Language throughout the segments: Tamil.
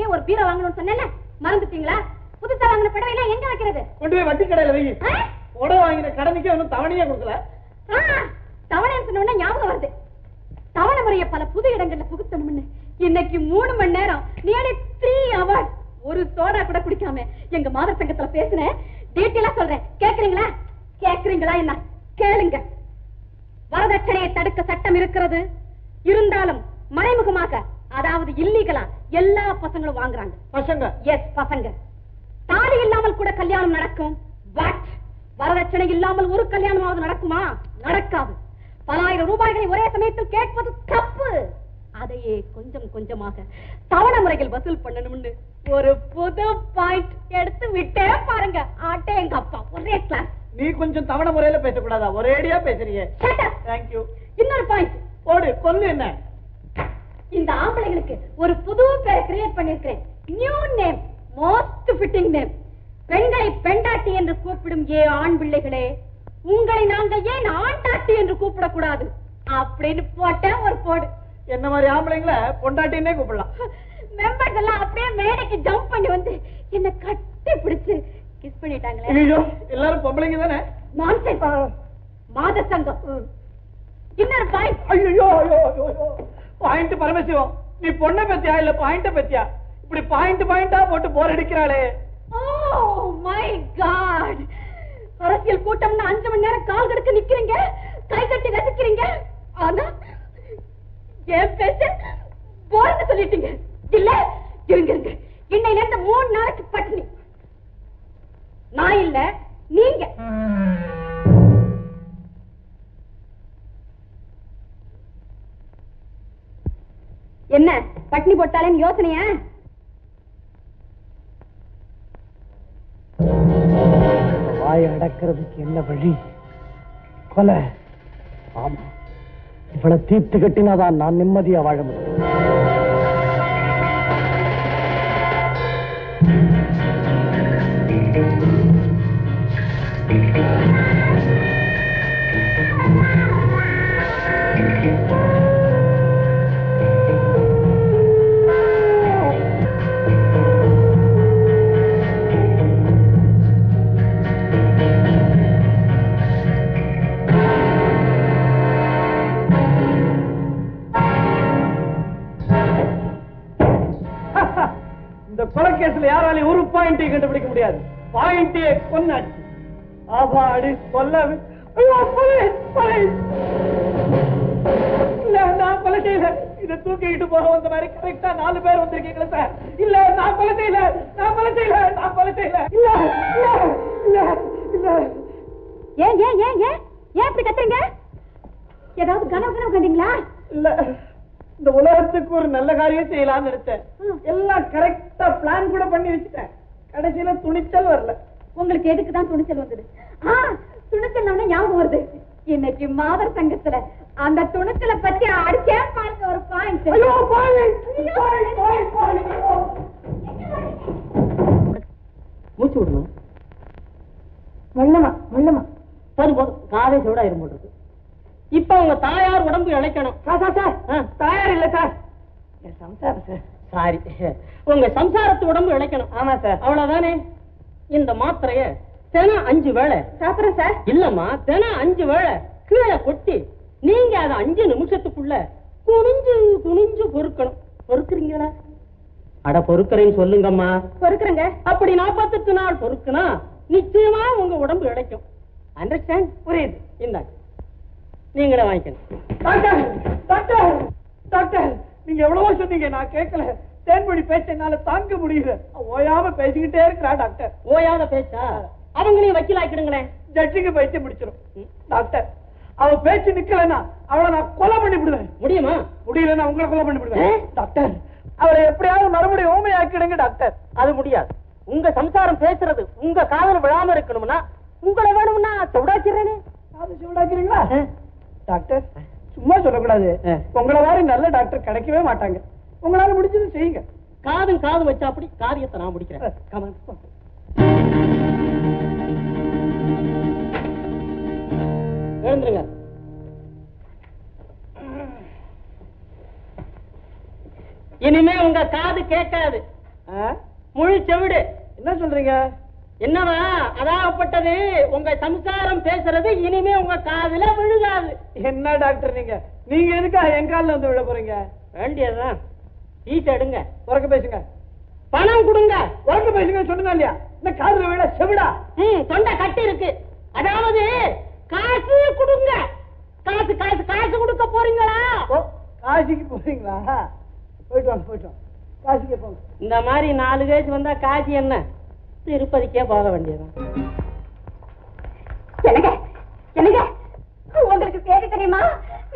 இன்னைக்கே ஒரு பீரோ வாங்கணும்னு சொன்னேன்ல? மறந்துட்டீங்களா? புதுசா வாங்கின புடவையில எங்க வைக்கிறது? கொண்டு போய் வட்டி கடையில வை. ஆ? உடவை வாங்கின கடனுக்கே ஒன்றும் தவணையே கொடுக்கல. தவணைன்னு சொன்ன ஞாபகம் வருது. தவணை முறைய பல புது இடங்கள்ல புகுத்தணும்னு. இன்னைக்கு மூணு மணி நேரம் நியர்லி த்ரீ ஹவர்ஸ் ஒரு சோடா கூட குடிக்காம எங்க மாதர் சங்கத்துல பேசினேன் டீட்டெயிலா சொல்றேன். கேக்குறீங்களா? கேக்குறீங்களா என்ன? கேளுங்க. வரதட்சணையை தடுக்க சட்டம் இருக்கிறது. இருந்தாலும் மறைமுகமாக அதாவது இல்லீகலா எல்லா பசங்களும் வாங்குறாங்க. பசங்க? எஸ் பசங்க. தாலி இல்லாமல் கூட கல்யாணம் நடக்கும். பட் வரதட்சணை இல்லாமல் ஒரு கல்யாணமாவது நடக்குமா? நடக்காது. பலாயிரம் ரூபாய்களை ஒரே சமயத்தில் கேட்பது தப்பு. அதையே கொஞ்சம் கொஞ்சமாக தவணை முறையில் வசூல் பண்ணணும்னு ஒரு புது பாயிண்ட் எடுத்து விட்டே பாருங்க. ஆட்டே எங்க அப்பா ஒரே கிளாஸ் நீ கொஞ்சம் தவணை முறையில பேசக்கூடாதா? ஒரேடியா பேசுறீங்க தேங்க்யூ இன்னொரு பாயிண்ட் போடு கொல்லு என்ன? இந்த ஆம்பளைங்களுக்கு ஒரு புது பேரை create பண்ணிருக்கிறேன் new name most fitting name பெண்களை பெண்டாட்டி என்று கூப்பிடும் ஏ ஆண் பிள்ளைகளே உங்களை நாங்கள் ஏன் ஆண்டாட்டி என்று கூப்பிடக்கூடாது? அப்படின்னு போட்ட ஒரு போடு. என்ன மாதிரி ஆம்பளைங்கள? பொண்டாட்டின்னே கூப்பிடலாம். மெம்பர்ஸ் எல்லாம் அப்படியே மேடைக்கு ஜம்ப் பண்ணி வந்து என்ன கட்டி பிடிச்சு கிஸ் பண்ணிட்டாங்களே. எல்லாரும் பொம்பளைங்க தானே? மாத சங்கம். இன்னொரு பாயிண்ட் ஐயோ ஐயோ ஐயோ. பாயிண்ட் பரமசிவம். நீ பொண்ணை பத்தியா இல்ல பாயிண்ட பத்தியா? இப்படி பாயிண்ட் பாயிண்டா போட்டு போர் அடிக்கிறாளே. ஓ மை காட் அரசியல் கூட்டம்னு அஞ்சு மணி நேரம் கால் கடுக்க நிக்கிறீங்க? கை கட்டி ரசிக்கிறீங்க ஆனா என் பேச்ச போர்னு சொல்லிட்டீங்க. இல்ல இருங்க இருங்க. இன்னையில இருந்து மூணு நாளைக்கு பட்டினி. நான் இல்ல நீங்க. என்ன பட்டினி போட்டாலேன்னு யோசனையா? வாய் அடக்கிறதுக்கு என்ன வழி? கொலை. ஆமா. இவளை தீர்த்து கட்டினாதான் நான் நிம்மதியா வாழ முடியும். இந்த கொலைக்கேஸ்ல யாராலையும் ஒரு பாயிண்டையும் கண்டுபிடிக்க முடியாது. பாயிண்டே கொன்னாச்சு ஆபாடி கொல்ல ஐயோ, police, police. இல்ல நான் கொலை செய்யல. இத தூக்கிட்டு போக வந்த மாதிரி கரெக்டா நாலு பேர் வந்திருக்கீங்களா சார் இல்ல நான் கொலை செய்யல. நான் கொலை செய்யல. நான் கொலை செய்யல. இல்ல இல்ல இல்ல இல்ல. ஏன் ஏன் ஏன் ஏன்? ஏன் இப்படி கத்துறீங்க? ஏதாவது கனவு கனவு கண்டீங்களா? இல்ல. இந்த உலகத்துக்கு ஒரு நல்ல காரியம் செய்யலாம்னு நினைச்சேன். எல்லாம் கரெக்டா பிளான் கூட பண்ணி வச்சுட்டேன். கடைசியில துணிச்சல் வரல. உங்களுக்கு எதுக்கு தான் துணிச்சல் வந்தது? துணிச்சல் ஞாபகம் வருது. இன்னைக்கு மாதர் சங்கத்துல அந்த துணிச்சலை பத்தி அடிச்சே பாருங்க ஒரு பாயிண்ட் மூச்சு விடுங்க வெள்ளமா வெள்ளமா. போதும் போதும். காதை சூடா இருமுறது இப்ப உங்க தாயார் உடம்பு இழைக்கணும். தாயார் இல்ல சார். சம்சாரம் சார். சாரி. உங்க சம்சாரத்து உடம்பு இழைக்கணும். ஆமா சார். அவ்வளவுதானே? இந்த மாத்திரைய தினம் அஞ்சு வேளை. சாப்பிடுறேன் சார். இல்லம்மா தினம் அஞ்சு வேளை கீழே கொட்டி நீங்க அதை அஞ்சு நிமிஷத்துக்குள்ள குனிஞ்சு குனிஞ்சு பொறுக்கணும். பொறுக்குறீங்களா? அட பொறுக்கிறேன்னு சொல்லுங்கம்மா. பொறுக்குறேங்க. அப்படி நாற்பத்தெட்டு நாள் பொறுக்குனா நிச்சயமா உங்க உடம்பு இழைக்கும். அண்டர்ஸ்டாண்ட் புரியுது. இந்தாங்க. நீங்களே வாங்கிக்கணும் டாக்டர் டாக்டர் டாக்டர் நீங்க எவ்வளவோ சொன்னீங்க நான் கேட்கல. தேன்மொழி பேச்ச என்னால தாங்க முடியல. ஓயாம பேசிக்கிட்டே இருக்கிறா டாக்டர். ஓயாத பேச்சா? அவங்களையும் வக்கீலாக்கிடுங்களேன். ஜட்ஜுக்கு பைத்தியம் முடிச்சிடும் டாக்டர் அவ பேச்சு நிக்கலன்னா அவளை நான் கொலை பண்ணி விடுவேன். முடியுமா? முடியலன்னா உங்களை கொலை பண்ணி விடுவேன். டாக்டர் அவளை எப்படியாவது மறுபடியும் ஊமையாக்கிடுங்க டாக்டர். அது முடியாது. உங்க சம்சாரம் பேசுறது உங்க காதல் விழாம இருக்கணும்னா உங்களை வேணும்னா சவுடாக்கிறேனே அது சவுடாக்கிறீங்களா டாக்டர் சும்மா சொல்லக்கூடாது. உங்களை மாதிரி நல்ல டாக்டர் கிடைக்கவே மாட்டாங்க. உங்களால முடிஞ்சது செய்யுங்க. காதும் காது வச்சா அப்படி காரியத்தை நான் முடிக்கிறேன். எழுந்துருங்க. இனிமே உங்க காது கேட்காது. முழு செவிடு. என்ன சொல்றீங்க? என்னவா? அதாகப்பட்டது. உங்க சம்சாரம் பேசுறது இனிமே உங்க காதுல விழுகாது. என்ன டாக்டர் நீங்க? நீங்க எதுக்கா என் காலில் வந்து விழ போறீங்க? வேண்டியதுதான். ஈஸ் எடுங்க. உறக்க பேசுங்க. பணம் கொடுங்க. உறக்க பேசுங்க சொன்னா இல்லையா? இந்த காதுல விழ செவிடா. ம் தொண்டை கட்டி இருக்கு. அதாவது காசு கொடுங்க. காசு காசு காசு கொடுக்க போறீங்களா? காசிக்கு போறீங்களா? போயிட்டு வாங்க போயிட்டு வாங்க. காசிக்கு போங்க. இந்த மாதிரி நாலு கேஸ் வந்தா காசு என்ன? திருப்பதிக்கே போக வேண்டியதான் என்னங்க? என்னங்க? உங்களுக்கு தேடி தெரியுமா?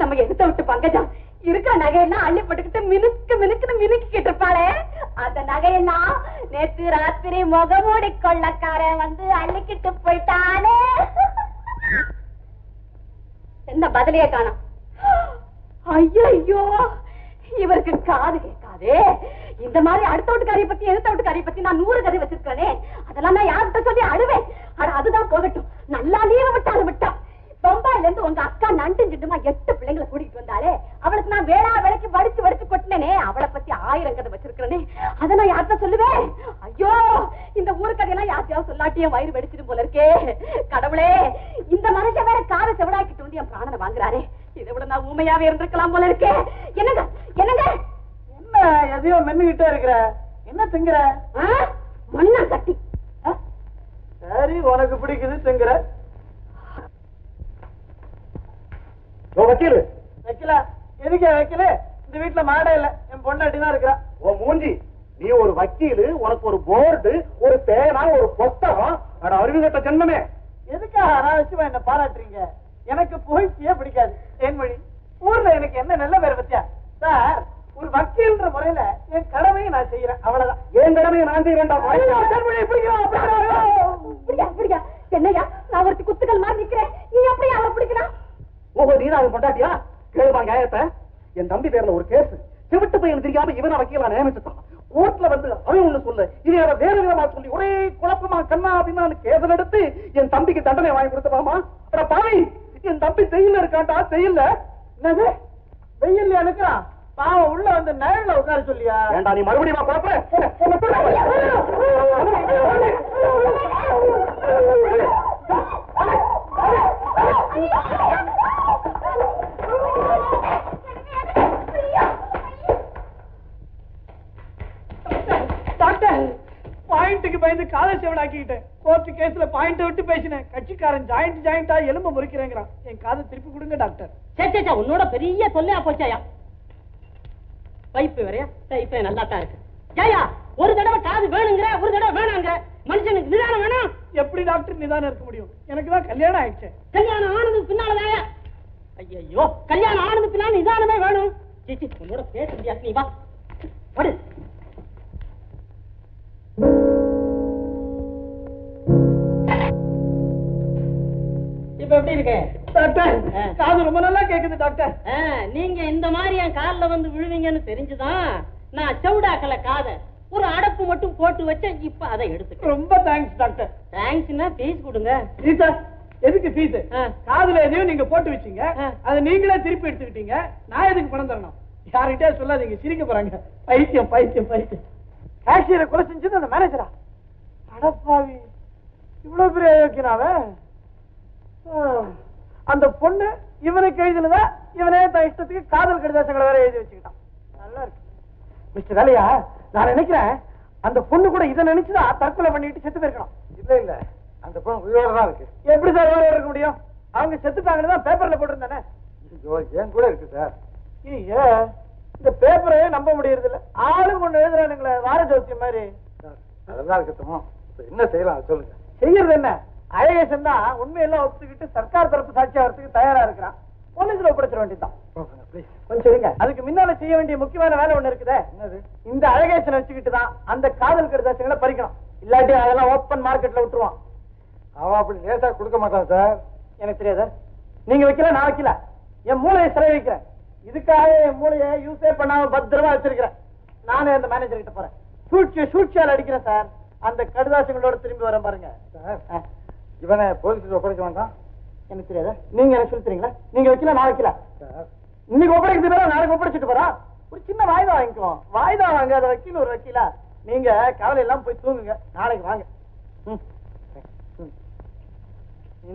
நம்ம எடுத்த விட்டு பங்கஜா இருக்கிற நகையெல்லாம் அள்ளி போட்டுக்கிட்டு மினுக்கு மினுக்குன்னு மினுக்கிட்டு இருப்பாளே. அந்த நகையெல்லாம் நேத்து ராத்திரி முகமூடி கொள்ளக்காரன் வந்து அள்ளிக்கிட்டு போயிட்டானே. என்ன பதிலையே காணும். ஐயோ இவருக்கு காது கேட்காதே. இந்த மாதிரி அடுத்த வீட்டுக்காரிய பத்தி எடுத்த வீட்டுக்காரிய பத்தி நான் நூறு கதை வச்சிருக்கேனே அதெல்லாம் நான் யார்கிட்ட சொல்லி அழுவேன்? ஆனா அதுதான் போகட்டும். நல்லா லீவ விட்டாலும் விட்டா பம்பாயில இருந்து உங்க அக்கா நண்டு சிட்டுமா எட்டு பிள்ளைங்களை கூட்டிட்டு வந்தாலே அவளுக்கு நான் வேளா வேலைக்கு வடிச்சு வடிச்சு கொட்டினேனே. அவளை பத்தி ஆயிரம் கதை வச்சிருக்கிறேனே. அதை நான் யார்கிட்ட சொல்லுவேன்? ஐயோ இந்த ஊரு கதையெல்லாம் யார்த்தையாவது சொல்லாட்டியும் வயிறு வெடிச்சிடும் போல இருக்கே. கடவுளே இந்த மனுஷன் வேற காரை செவடாக்கிட்டு வந்து என் பிராணனை வாங்குறாரே. இதை விட நான் ஊமையாவே இருந்திருக்கலாம் போல இருக்கே. என்னங்க என்னங்க? என்ன எதையோ மென்னுகிட்டே இருக்கிற? என்ன திங்கிற? மண்ணா கட்டி? சரி உனக்கு பிடிக்குது திங்கிற. வக்கீல். வைக்கல? எதுக்கு வைக்கல? இந்த வீட்டுல மாடே இல்ல. என் பொண்டாட்டி தான் இருக்கிறா உன் மூஞ்சி. நீ ஒரு வக்கீலு உனக்கு ஒரு போர்டு ஒரு பேனா ஒரு புஸ்தகம் அட அறிவுகட்ட ஜென்மமே. எதுக்காக அனாவசியமா என்ன பாராட்டுறீங்க? எனக்கு புகழ்ச்சியே பிடிக்காது. தேன்மொழி ஊர்ல எனக்கு என்ன நல்ல பேர் பத்தியா சார் ஒரு வக்கீல்ன்ற முறையில என் கடமையை நான் செய்யறேன் அவ்வளவுதான் என் கடமையை நான் செய்யறேன்டா ஐயோ, தேன்மொழி, பிடிக்கலாம், பிடிக்கலாம். அப்படியா அப்படியா என்னய்யா? நான் ஒருத்தி குத்துக்கள் மாதிரி நிக்கிறேன். நீ எப்படி அவரை பிடிக்கலாம் ஓஹோ நீ தான் பொண்டாட்டியா? கேளுமா நியாயத்தை. என் தம்பி பேர்ல ஒரு கேஸ் சிவிட்டு பையன் தெரியாம இவனை வக்கீலா நியமிச்சுட்டான். கோர்ட்ல வந்து அவன் ஒண்ணு சொல்லு. இது அவன் வேற விதமா சொல்லி ஒரே குழப்பமா கண்ணா அப்படின்னு கேஸ் எடுத்து என் தம்பிக்கு தண்டனை வாங்கி கொடுத்துப்பாமா அட பாவி என் தம்பி ஜெயில இருக்கான்டா ஜெயில என்னது? வெயில் இருக்கிறான்? பாவம் உள்ள வந்து நிழல்ல உட்கார சொல்லியா? ஏண்டா நீ மறுபடியும் டாக்டர் பாயிண்ட்டுக்கு பயந்து காலை செவடாக்கிட்டேன் கோர்ட் கேஸ்ல பாயிண்ட் விட்டு பேசினேன். கட்சிக்காரன் ஜாயிண்ட் ஜாயிண்டா எலும்பு முறிக்கிறேங்கிறான். என் காதை திருப்பி கொடுங்க டாக்டர். சே சே, சே உன்னோட பெரிய தொல்லையா போச்சாயா பைப்பு வேறையா? இப்ப நல்லா தான் இருக்கு. ஏயா ஒரு தடவை காது வேணுங்கிற ஒரு தடவை வேணாங்கிற. மனுஷனுக்கு நிதானம் வேணும். எப்படி டாக்டர் நிதானம் இருக்க முடியும்? எனக்கு தான் கல்யாணம் ஆயிடுச்சு. கல்யாணம் ஆனதுக்கு பின்னாலதாயா ஐயோ கல்யாணம் ஆனதுக்கு பின்னால நிதானமே வேணும். சீ, சீ, உன்னோட பேச முடியாது நீ வா. படு இப்ப எப்படி இருக்கு? டாக்டர். காது ரொம்ப நல்லா கேக்குது டாக்டர். நீங்க இந்த மாதிரி என் கால்ல வந்து விழுவீங்கன்னு தெரிஞ்சுதான் நான் செவுடாக்கல காத ஒரு அடப்பு மட்டும் போட்டு வச்சேன் இப்ப அதை எடுத்துக்க ரொம்ப தேங்க்ஸ் டாக்டர். தேங்க்ஸ்னா ஃபீஸ் கொடுங்க. ஃபீஸா எதுக்கு ஃபீஸ். காதுல எதையும் நீங்க போட்டு வச்சீங்க. அதை நீங்களே திருப்பி எடுத்துக்கிட்டீங்க நான் எதுக்கு பணம் தரணும்? யார்கிட்டயே சொல்லாதீங்க சிரிக்க போறாங்க. பைத்தியம் பைத்தியம் பைத்தியம். கேஷியரை கொலை செஞ்சது அந்த மேனேஜரா அடப்பாவி. இவ்வளவு பெரிய யோக்கியனாவே அந்த பொண்ணு இவனுக்கு எழுதினதா இவனே தன் இஷ்டத்துக்கு காதல் கடிதாசங்களை வேற எழுதி வச்சுக்கிட்டான். நல்லா இருக்கு. மிஸ்டர் வேலையா நான் நினைக்கிறேன் அந்த பொண்ணு கூட இதை நினைச்சுதான் தற்கொலை பண்ணிட்டு செத்து போயிருக்கணும் இல்ல இல்ல. அந்த பொண்ணு உயிரோட தான் இருக்கு. எப்படி சார் உயிரோட இருக்க முடியும்? அவங்க செத்துட்டாங்கன்னு தான் பேப்பர்ல போட்டிருந்தானே? ஏன் கூட இருக்கு சார்? ஐயா இந்த பேப்பரே நம்ப முடியறது இல்ல ஆளுங்க ஒண்ணு எழுதுறானுங்களே வார ஜோசியம் மாதிரி. அதெல்லாம் இருக்கட்டும். என்ன செய்யலாம் சொல்லுங்க. செய்யறது என்ன? அழகேசன் தான் உண்மையெல்லாம் ஒத்துக்கிட்டு சர்க்கார் தரப்பு சாட்சியா வரதுக்கு தயாரா இருக்கிறான். போலீஸ்ல ஒப்படைச்சிட வேண்டியதுதான். கொஞ்சம் இருங்க. அதுக்கு முன்னால செய்ய வேண்டிய முக்கியமான வேலை ஒண்ணு இருக்குதே. என்னது? இந்த அழகேசனை வச்சுக்கிட்டு தான் அந்த காதல் கடிதாசங்களை பறிக்கணும். இல்லாட்டி அதெல்லாம் ஓப்பன் மார்க்கெட்ல விட்டுருவான். அவன் அப்படி லேசா கொடுக்க மாட்டான் சார் எனக்கு தெரியாதா. நீங்க வைக்கல நான் வைக்கல. என் மூளையை சிறை வைக்கிறேன் இதுக்காக என் மூளையை யூஸே பண்ணாம பத்திரமா வச்சிருக்கிறேன். நானே அந்த மேனேஜர் கிட்ட போறேன். சூழ்ச்சியை சூழ்ச்சியால் அடிக்கிறேன் சார் அந்த கடிதாசங்களோட திரும்பி வரேன் பாருங்க. சார் இவனை போலீஸ் ஒப்படைக்க வேண்டாம் எனக்கு தெரியாதா? நீங்க எனக்கு சொல்லி தரீங்களா? நீங்க வைக்கல நான் வைக்கல? இன்னைக்கு ஒப்படைக்கிறது பேரா நாளைக்கு ஒப்படைச்சிட்டு போறா. ஒரு சின்ன வாய்தா வாங்கிக்குவோம். வாய்தா வாங்க அதை வக்கீல் ஒரு வக்கீலா. நீங்க கவலை எல்லாம் போய் தூங்குங்க. நாளைக்கு வாங்க. ம்.